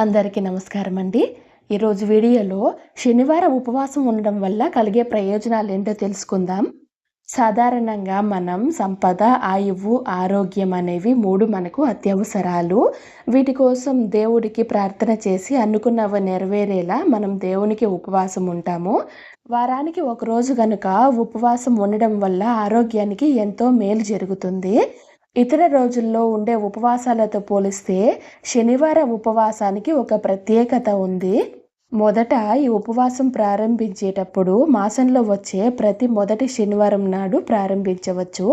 అందరికీ నమస్కారం అండి ఈరోజు వీడియోలో శనివారం ఉపవాసం ఉండడం వల్ల కలిగే ప్రయోజనాలు ఏంటో తెలుసుకుందాం. సాధారణంగా మనం సంపద ఆయువు ఆరోగ్యం అనేవి మూడు మనకు అత్యవసరాలు. వీటి కోసం దేవుడికి ప్రార్థన చేసి అనుకున్నవి నెరవేరేలా మనం దేవునికి ఉపవాసం ఉంటాము. వారానికి ఒకరోజు కనుక ఉపవాసం ఉండడం వల్ల ఆరోగ్యానికి ఎంతో మేలు జరుగుతుంది. ఇతర రోజుల్లో ఉండే ఉపవాసాలతో పోలిస్తే శనివారం ఉపవాసానికి ఒక ప్రత్యేకత ఉంది. మొదట ఈ ఉపవాసం ప్రారంభించేటప్పుడు మాసంలో వచ్చే ప్రతి మొదటి శనివారం నాడు ప్రారంభించవచ్చు.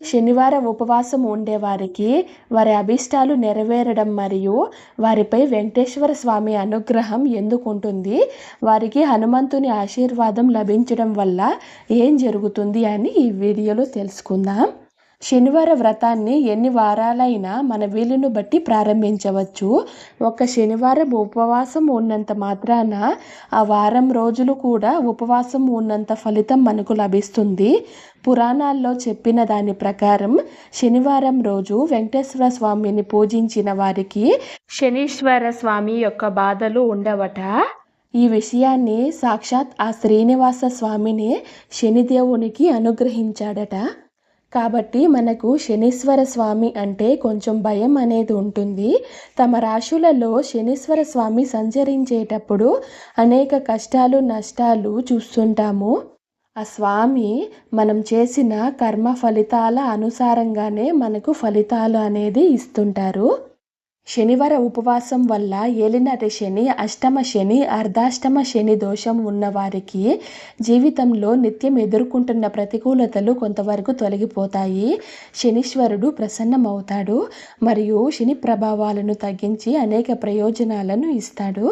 శనివారం ఉపవాసం ఉండేవారికి వారి అభిష్టాలు నెరవేరడం మరియు వారిపై వెంకటేశ్వర స్వామి అనుగ్రహం ఎందుకుంటుంది? వారికి హనుమంతుని ఆశీర్వాదం లభించడం వల్ల ఏం జరుగుతుంది అని ఈ వీడియోలో తెలుసుకుందాం. శనివార వ్రతాన్ని ఎన్ని వారాలైనా మన వీలును బట్టి ప్రారంభించవచ్చు. ఒక శనివారం ఉపవాసం ఉన్నంత మాత్రాన ఆ వారం రోజులు కూడా ఉపవాసం ఉన్నంత ఫలితం మనకు లభిస్తుంది. పురాణాల్లో చెప్పిన దాని ప్రకారం శనివారం రోజు వెంకటేశ్వర స్వామిని పూజించిన వారికి శనీశ్వర స్వామి యొక్క బాధలు ఉండవట. ఈ విషయాన్ని సాక్షాత్ ఆ శ్రీనివాస స్వామిని శనిదేవునికి అనుగ్రహించాడట. కాబట్టి మనకు శనీశ్వర స్వామి అంటే కొంచెం భయం అనేది ఉంటుంది. తమ రాశులలో శనీశ్వర స్వామి సంచరించేటప్పుడు అనేక కష్టాలు నష్టాలు చూస్తుంటాము. ఆ స్వామి మనం చేసిన కర్మ ఫలితాల అనుసారంగానే మనకు ఫలితాలు అనేది ఇస్తుంటారు. శనివార ఉపవాసం వల్ల ఏలినటి శని అష్టమ శని అర్ధాష్టమ శని దోషం ఉన్నవారికి జీవితంలో నిత్యం ఎదుర్కొంటున్న ప్రతికూలతలు కొంతవరకు తొలగిపోతాయి. శనీశ్వరుడు ప్రసన్నమవుతాడు మరియు శని ప్రభావాలను తగ్గించి అనేక ప్రయోజనాలను ఇస్తాడు.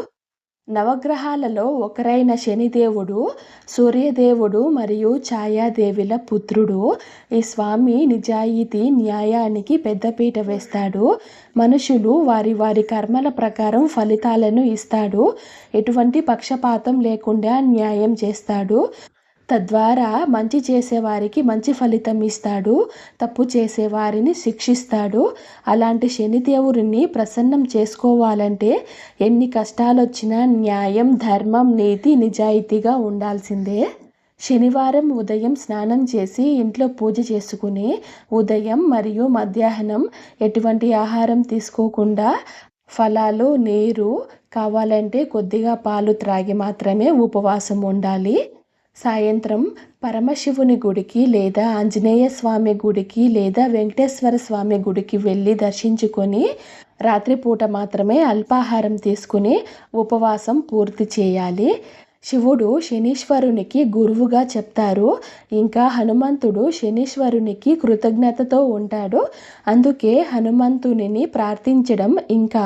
నవగ్రహాలలో ఒకరైన శనిదేవుడు సూర్యదేవుడు మరియు ఛాయాదేవిల పుత్రుడు. ఈ స్వామి నిజాయితీ న్యాయానికి పెద్దపీట వేస్తాడు. మనుషులు వారి వారి కర్మల ప్రకారం ఫలితాలను ఇస్తాడు. ఎటువంటి పక్షపాతం లేకుండా న్యాయం చేస్తాడు. తద్వారా మంచి చేసేవారికి మంచి ఫలితం ఇస్తాడు తప్పు చేసేవారిని శిక్షిస్తాడు. అలాంటి శనిదేవుడిని ప్రసన్నం చేసుకోవాలంటే ఎన్ని కష్టాలు వచ్చినా న్యాయం ధర్మం నీతి నిజాయితీగా ఉండాల్సిందే. శనివారం ఉదయం స్నానం చేసి ఇంట్లో పూజ చేసుకుని ఉదయం మరియు మధ్యాహ్నం ఎటువంటి ఆహారం తీసుకోకుండా ఫలాలు నీరు కావాలంటే కొద్దిగా పాలు త్రాగి మాత్రమే ఉపవాసం ఉండాలి. సాయంత్రం పరమశివుని గుడికి లేదా ఆంజనేయ స్వామి గుడికి లేదా వెంకటేశ్వర స్వామి గుడికి వెళ్ళి దర్శించుకొని రాత్రిపూట మాత్రమే అల్పాహారం తీసుకుని ఉపవాసం పూర్తి చేయాలి. శివుడు శనీశ్వరునికి గురువుగా చెప్తారు. ఇంకా హనుమంతుడు శనీశ్వరునికి కృతజ్ఞతతో ఉంటాడు. అందుకే హనుమంతుని ప్రార్థించడం ఇంకా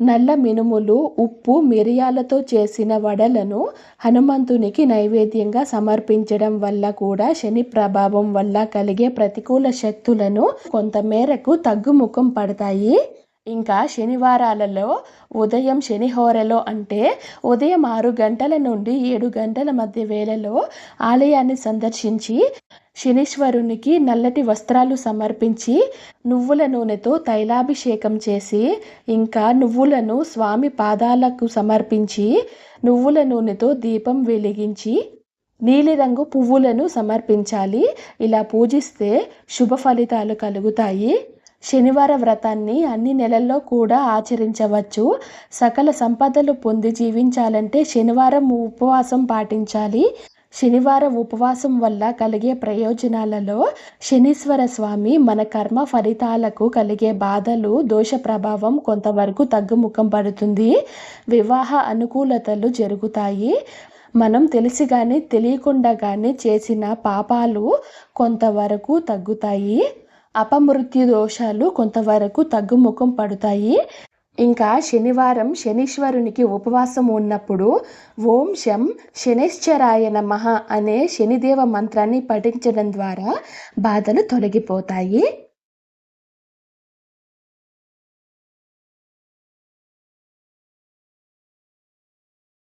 నల్ల మినుములు ఉప్పు మిరియాలతో చేసిన వడలను హనుమంతునికి నైవేద్యంగా సమర్పించడం వల్ల కూడా శని ప్రభావం వల్ల కలిగే ప్రతికూల శక్తులను కొంతమేరకు తగ్గుముఖం పడతాయి. ఇంకా శనివారాలలో ఉదయం శనిహోరలో అంటే ఉదయం ఆరు గంటల నుండి ఏడు గంటల మధ్య వేళలో ఆలయాన్ని సందర్శించి శనీశ్వరునికి నల్లటి వస్త్రాలు సమర్పించి నువ్వుల నూనెతో తైలాభిషేకం చేసి ఇంకా నువ్వులను స్వామి పాదాలకు సమర్పించి నువ్వుల నూనెతో దీపం వెలిగించి నీలిరంగు పువ్వులను సమర్పించాలి. ఇలా పూజిస్తే శుభ ఫలితాలు కలుగుతాయి. శనివార వ్రతాన్ని అన్ని నెలల్లో కూడా ఆచరించవచ్చు. సకల సంపదలు పొంది జీవించాలంటే శనివారం ఉపవాసం పాటించాలి. శనివారం ఉపవాసం వల్ల కలిగే ప్రయోజనాలలో శనీశ్వర స్వామి మన కర్మ ఫలితాలకు కలిగే బాధలు దోష ప్రభావం కొంతవరకు తగ్గుముఖం పడుతుంది. వివాహ అనుకూలతలు జరుగుతాయి. మనం తెలిసి కానీ తెలియకుండా కానీ చేసిన పాపాలు కొంతవరకు తగ్గుతాయి. అపమృత్యు దోషాలు కొంతవరకు తగ్గుముఖం పడతాయి. ఇంకా శనివారం శనీశ్వరునికి ఉపవాసం ఉన్నప్పుడు ఓం శం శనిశ్చరాయ నమః అనే శనిదేవ మంత్రాన్ని పఠించడం ద్వారా బాధలు తొలగిపోతాయి.